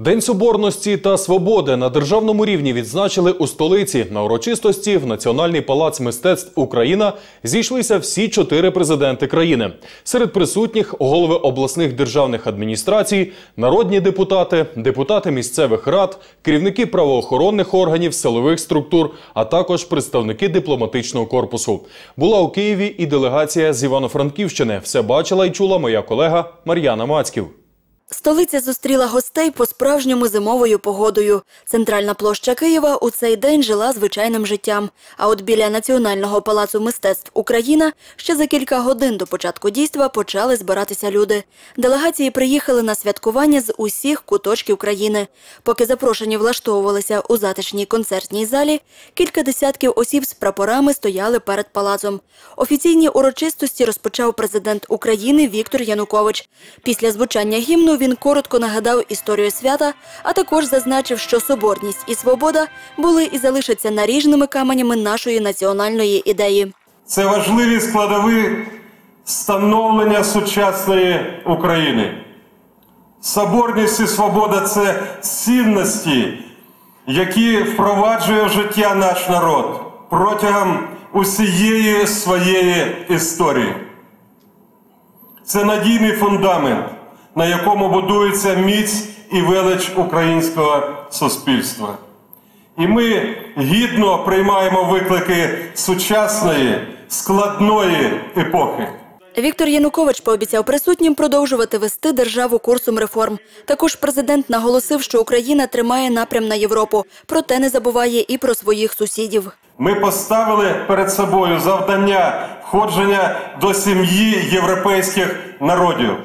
День соборності та свободи на державному рівні відзначили у столиці. На урочистості в Національний палац мистецтв Україна зійшлися всі чотири президенти країни. Серед присутніх голови обласних державних адміністрацій, народні депутати, депутати місцевих рад, керівники правоохоронних органів, силових структур, а також представники дипломатичного корпусу. Була у Києві і делегація з Івано-Франківщини. Все бачила і чула моя колега Мар'яна Мацьків. Столиця зустріла гостей по-справжньому зимовою погодою. Центральна площа Києва у цей день жила звичайним життям. А от біля Національного палацу мистецтв Україна ще за кілька годин до початку дійства почали збиратися люди. Делегації приїхали на святкування з усіх куточків країни. Поки запрошені влаштовувалися у затишній концертній залі, кілька десятків осіб з прапорами стояли перед палацом. Офіційні урочистості розпочав президент України Віктор Янукович. Після звучання гімну він коротко нагадав історію свята, а також зазначив, що соборність і свобода були і залишаться наріжними каменями нашої національної ідеї. Це важливі складові становлення сучасної України. Соборність і свобода це цінності, які впроваджує в життя наш народ протягом усієї своєї історії. Це надійний фундамент, на якому будується міць і велич українського суспільства. І ми гідно приймаємо виклики сучасної складної епохи. Віктор Янукович пообіцяв присутнім продовжувати вести державу курсом реформ. Також президент наголосив, що Україна тримає напрям на Європу, проте не забуває і про своїх сусідів. Ми поставили перед собою завдання входження до сім'ї європейських народів.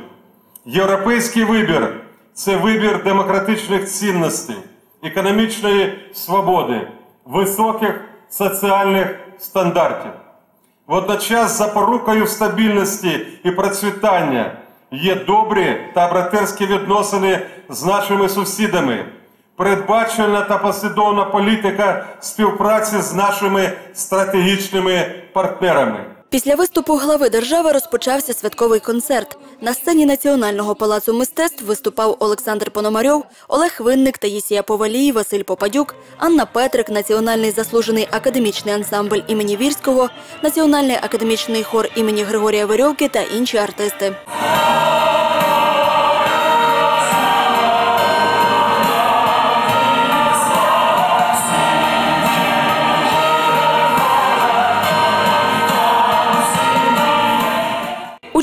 Європейський вибір це вибір демократичних цінностей, економічної свободи, високих соціальних стандартів. Водночас запорукою стабільності і процвітання є добрі та братерські відносини з нашими сусідами, передбачена та послідовна політика співпраці з нашими стратегічними партнерами. Після виступу глави держави розпочався святковий концерт. На сцені Національного палацу мистецтв виступав Олександр Пономарьов, Олег Винник, Таїсія Повалій, Василь Попадюк, Анна Петрик, Національний заслужений академічний ансамбль імені Вірського, Національний академічний хор імені Григорія Верьовки та інші артисти.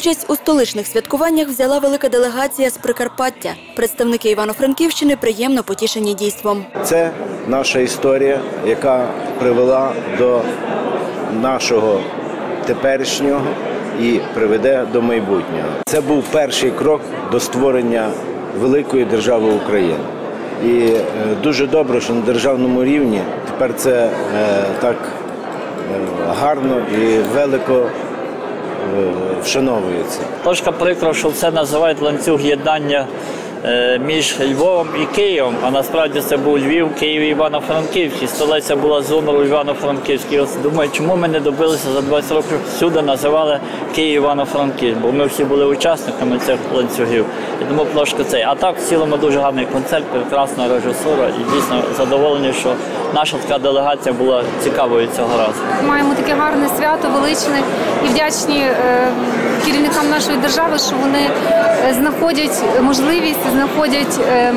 Участь у столичних святкуваннях взяла велика делегація з Прикарпаття. Представники Івано-Франківщини приємно потішені дійством. Це наша історія, яка привела до нашого теперішнього і приведе до майбутнього. Це був перший крок до створення великої держави України. І е, дуже добре, що на державному рівні тепер це е, так е, гарно і велико вшановується. Трошки прикро, що все називають ланцюг єднання е, між Львовом і Києвом, а насправді це був Львів, Київ і Івано-Франківський. Столиця була зоною Івано-Франківській. Ось думаю, чому ми не добилися за 20 років всюди називали Київ Івано-Франківськ, бо ми всі були учасниками цих ланцюгів. І тому трошки цей. А так в цілому дуже гарний концерт, прекрасна режисура і дійсно задоволені, що наша така делегація була цікавою цього разу. Маємо таке гарне свято, величне і вдячні е, керівникам нашої держави, що вони е, знаходять можливість, знаходять е,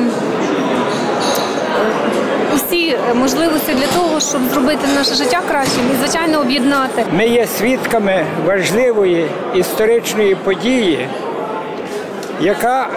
усі можливості для того, щоб зробити наше життя кращим і звичайно об'єднати. Ми є свідками важливої історичної події, яка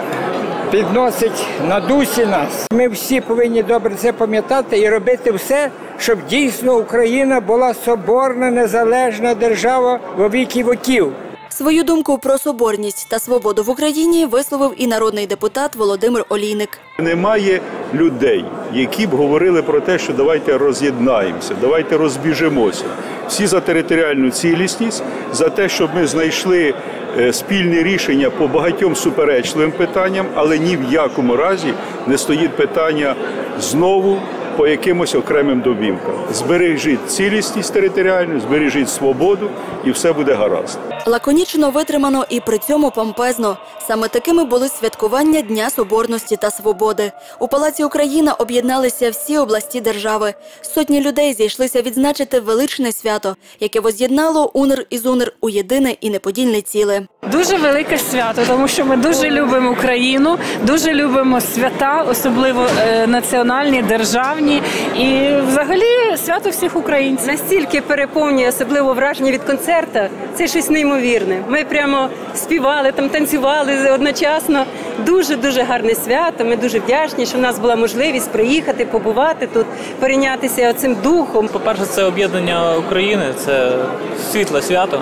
підносить на дусі нас. Ми всі повинні добре це пам'ятати і робити все, щоб дійсно Україна була соборна, незалежна держава во віки віків. Свою думку про соборність та свободу в Україні висловив і народний депутат Володимир Олійник. Немає людей, які б говорили про те, що давайте роз'єднаємося, давайте розбіжимося. Всі за територіальну цілісність, за те, щоб ми знайшли е, спільне рішення по багатьом суперечливим питанням, але ні в якому разі не стоїть питання знову по якимось окремим домівкам. Збережіть цілісність територіальну, збережіть свободу, і все буде гаразд. Лаконічно витримано і при цьому помпезно. Саме такими були святкування Дня Соборності та Свободи. У Палаці Україна об'єдналися всі області держави. Сотні людей зійшлися відзначити величне свято, яке воз'єднало УНР і ЗУНР у єдине і неподільне ціле. Дуже велике свято, тому що ми дуже любимо Україну, дуже любимо свята, особливо е, національні, державні і взагалі свято всіх українців. Настільки переповнює, особливо враження від концерту, це щось неймовірне. Ми прямо співали, там танцювали одночасно. Дуже дуже гарне свято. Ми дуже вдячні, що в нас була можливість приїхати, побувати тут, перейнятися цим духом. По-перше, це об'єднання України, це світле свято.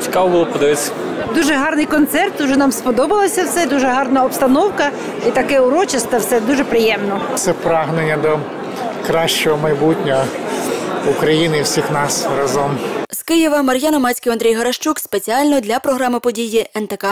Цікаво було подивитися. Дуже гарний концерт, дуже нам сподобалося все, дуже гарна обстановка і таке урочисте, все дуже приємно. Це прагнення до кращого майбутнього України і всіх нас разом. Києва Мар'яна Мацький, Андрій Горащук спеціально для програми події НТК.